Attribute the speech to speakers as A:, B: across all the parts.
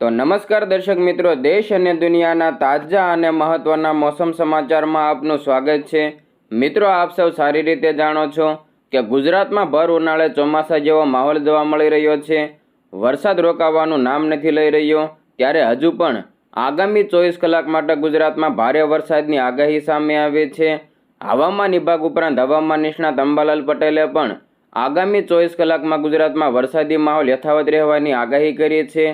A: તો નમસ્કાર દર્શક મિત્રો, દેશ અને દુનિયાના તાજા અને મહત્વના મોસમ સમાચારમાં આપનું સ્વાગત છે. મિત્રો, આપ સૌ સારી રીતે જાણો છો કે ગુજરાતમાં ભર ઉનાળે ચોમાસા જેવો માહોલ જોવા મળી રહ્યો છે. વરસાદ રોકાવાનું નામ નથી લઈ રહ્યો, ત્યારે હજુ પણ આગામી ચોવીસ કલાક માટે ગુજરાતમાં ભારે વરસાદની આગાહી સામે આવી છે. હવામાન વિભાગ ઉપરાંત હવામાન નિષ્ણાત અંબાલાલ પટેલે પણ આગામી ચોવીસ કલાકમાં ગુજરાતમાં વરસાદી માહોલ યથાવત રહેવાની આગાહી કરી છે.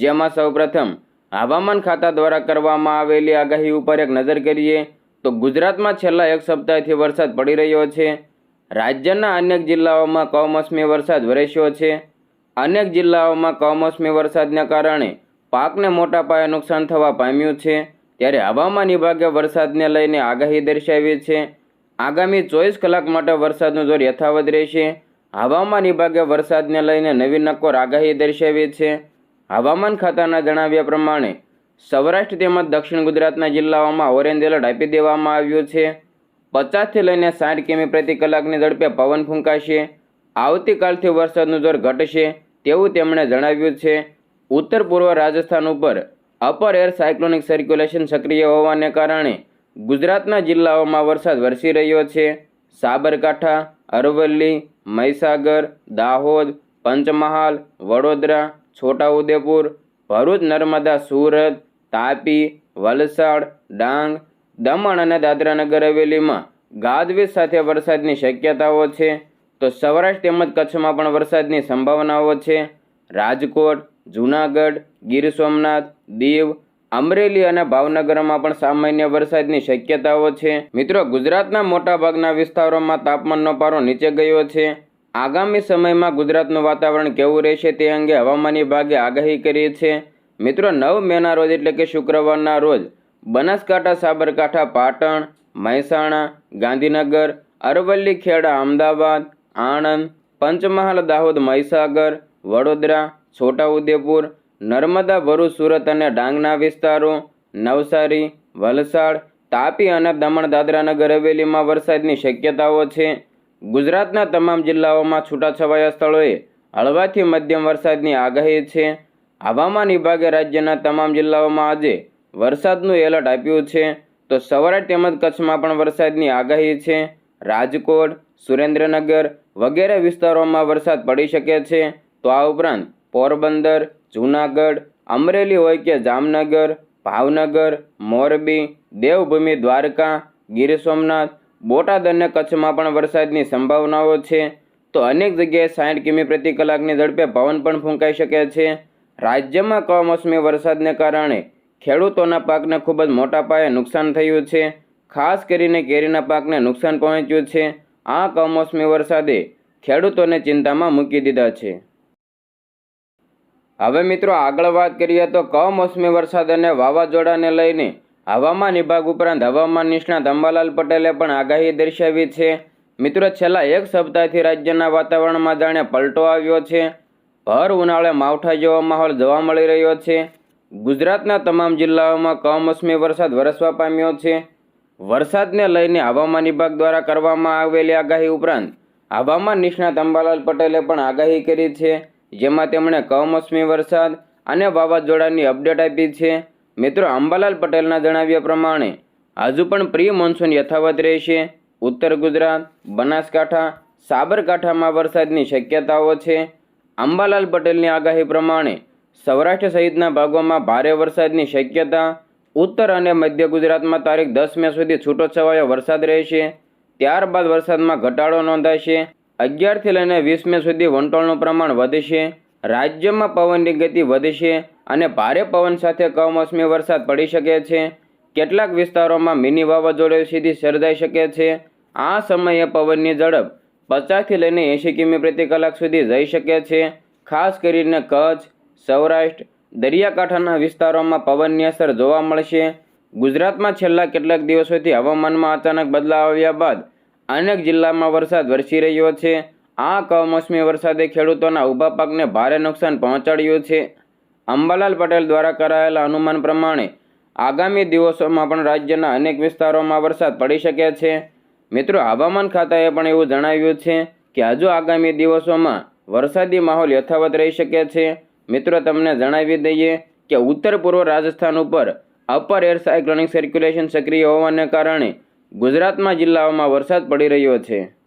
A: જેમાં સૌપ્રથમ હવામાન ખાતા દ્વારા કરવામાં આવેલી આગાહી ઉપર એક નજર કરીએ તો ગુજરાતમાં છેલ્લા એક સપ્તાહથી વરસાદ પડી રહ્યો છે. રાજ્યના અનેક જિલ્લાઓમાં કમોસમી વરસાદ વરસ્યો છે. અનેક જિલ્લાઓમાં કમોસમી વરસાદને કારણે પાકને મોટા પાયે નુકસાન થવા પામ્યું છે. ત્યારે હવામાન વિભાગે વરસાદને લઈને આગાહી દર્શાવી છે. આગામી ચોવીસ કલાક માટે વરસાદનું જોર યથાવત રહેશે. હવામાન વિભાગે વરસાદને લઈને નવી નક્કોર આગાહી દર્શાવી છે. હવામાન ખાતાના જણાવ્યા પ્રમાણે સૌરાષ્ટ્ર તેમજ દક્ષિણ ગુજરાતના જિલ્લાઓમાં ઓરેન્જ એલર્ટ આપી દેવામાં આવ્યું છે. પચાસથી લઈને સાઠ કિમી પ્રતિ કલાકની ઝડપે પવન ફૂંકાશે. આવતીકાલથી વરસાદનું જોર ઘટશે તેવું તેમણે જણાવ્યું છે. ઉત્તર પૂર્વ રાજસ્થાન ઉપર અપર એર સાયક્લોનિક સર્ક્યુલેશન સક્રિય હોવાને કારણે ગુજરાતના જિલ્લાઓમાં વરસાદ વરસી રહ્યો છે. સાબરકાંઠા, અરવલ્લી, મહીસાગર, દાહોદ, પંચમહાલ, વડોદરા છોટાઉદેપુર, ભરૂચ, નર્મદા, સુરત, તાપી, વલસાડ, ડાંગ, દમણ અને દાદરાનગર હવેલીમાં ગાજવીજ સાથે વરસાદની શક્યતાઓ છે. તો સૌરાષ્ટ્ર તેમજ કચ્છમાં પણ વરસાદની સંભાવનાઓ છે. રાજકોટ, જૂનાગઢ, ગીર સોમનાથ, દીવ, અમરેલી અને ભાવનગરમાં પણ સામાન્ય વરસાદની શક્યતાઓ છે. મિત્રો, ગુજરાતના મોટાભાગના વિસ્તારોમાં તાપમાનનો પારો નીચે ગયો છે. આગામી સમયમાં ગુજરાતનું વાતાવરણ કેવું રહેશે તે અંગે હવામાન વિભાગે આગાહી કરી છે. મિત્રો, નવ મેના રોજ એટલે કે શુક્રવારના રોજ બનાસકાંઠા, સાબરકાંઠા, પાટણ, મહેસાણા, ગાંધીનગર, અરવલ્લી, ખેડા, અમદાવાદ, આણંદ, પંચમહાલ, દાહોદ, મહીસાગર, વડોદરા છોટાઉદેપુર નર્મદા, ભરૂચ, સુરત અને ડાંગના વિસ્તારો, નવસારી, વલસાડ, તાપી અને દમણ દાદરાનગર હવેલીમાં વરસાદની શક્યતાઓ છે. ગુજરાતના તમામ જિલ્લાઓમાં છૂટાછવાયા સ્થળોએ હળવાથી મધ્યમ વરસાદની આગાહી છે. હવામાન વિભાગે રાજ્યના તમામ જિલ્લાઓમાં આજે વરસાદનું એલર્ટ આપ્યું છે. તો સૌરાષ્ટ્ર તેમજ કચ્છમાં પણ વરસાદની આગાહી છે. રાજકોટ, સુરેન્દ્રનગર વગેરે વિસ્તારોમાં વરસાદ પડી શકે છે. તો આ ઉપરાંત પોરબંદર, જૂનાગઢ, અમરેલી હોય કે જામનગર, ભાવનગર, મોરબી, દેવભૂમિ, દ્વારકા, ગીર સોમનાથ બોટાદ અને કચ્છમાં પણ વરસાદની સંભાવનાઓ છે. તો અનેક જગ્યાએ સાઠ કિમી પ્રતિ કલાકની ઝડપે પવન પણ ફૂંકાઈ શકે છે. રાજ્યમાં કમોસમી વરસાદને કારણે ખેડૂતોના પાકને ખૂબ જ મોટા પાયે નુકસાન થયું છે. ખાસ કરીને કેરીના પાકને નુકસાન પહોંચ્યું છે. આ કમોસમી વરસાદે ખેડૂતોને ચિંતામાં મૂકી દીધા છે. હવે મિત્રો આગળ વાત કરીએ તો કમોસમી વરસાદ અને વાવાઝોડાને લઈને હવામાન વિભાગ ઉપરાંત હવામાન નિષ્ણાત અંબાલાલ પટેલે પણ આગાહી દર્શાવી છે. મિત્રો, છેલ્લા એક સપ્તાહથી રાજ્યના વાતાવરણમાં જાણે પલટો આવ્યો છે. ભર ઉનાળે માવઠા જેવો માહોલ જોવા મળી રહ્યો છે. ગુજરાતના તમામ જિલ્લાઓમાં કમોસમી વરસાદ વરસવા પામ્યો છે. વરસાદને લઈને હવામાન વિભાગ દ્વારા કરવામાં આવેલી આગાહી ઉપરાંત હવામાન નિષ્ણાત અંબાલાલ પટેલે પણ આગાહી કરી છે. જેમાં તેમણે કમોસમી વરસાદ અને વાવાઝોડાની અપડેટ આપી છે. મિત્રો, અંબાલાલ પટેલના જણાવ્યા પ્રમાણે હજુ પણ પ્રી મોન્સૂન યથાવત રહેશે. ઉત્તર ગુજરાત, બનાસકાંઠા, સાબરકાંઠામાં વરસાદની શક્યતાઓ છે. અંબાલાલ પટેલની આગાહી પ્રમાણે, સૌરાષ્ટ્ર સહિતના ભાગોમાં ભારે વરસાદની શક્યતા. ઉત્તર અને મધ્ય ગુજરાતમાં તારીખ દસ મે સુધી છૂટોછવાયો વરસાદ રહેશે. ત્યારબાદ વરસાદમાં ઘટાડો નોંધાશે. અગિયારથી લઈને વીસ મે સુધી વંટોળનું પ્રમાણ વધશે. રાજ્યમાં પવનની ગતિ વધશે અને ભારે પવન સાથે કમોસમી વરસાદ પડી શકે છે. કેટલાક વિસ્તારોમાં મિની વાવાઝોડું સીધી સર્જાઈ શકે છે. આ સમયે પવનની ઝડપ પચાસથી લઈને એંશી કિમી પ્રતિ કલાક સુધી જઈ શકે છે. ખાસ કરીને કચ્છ, સૌરાષ્ટ્ર, દરિયાકાંઠાના વિસ્તારોમાં પવનની અસર જોવા મળશે. ગુજરાતમાં છેલ્લા કેટલાક દિવસોથી હવામાનમાં અચાનક બદલાવ આવ્યા બાદ અનેક જિલ્લામાં વરસાદ વરસી રહ્યો છે. આ કમોસમી વરસાદે ખેડૂતોના ઊભા પાકને ભારે નુકસાન પહોંચાડ્યું છે. અંબાલાલ પટેલ દ્વારા કરાયેલા અનુમાન પ્રમાણે આગામી દિવસોમાં પણ રાજ્યના અનેક વિસ્તારોમાં વરસાદ પડી શકે છે. મિત્રો, હવામાન ખાતાએ પણ એવું જણાવ્યું છે કે હજુ આગામી દિવસોમાં વરસાદી માહોલ યથાવત રહી શકે છે. મિત્રો, તમને જણાવી દઈએ કે ઉત્તર પૂર્વ રાજસ્થાન ઉપર અપર એર સાયક્લોનિક સર્ક્યુલેશન સક્રિય હોવાને કારણે ગુજરાતમાં જિલ્લાઓમાં વરસાદ પડી રહ્યો છે.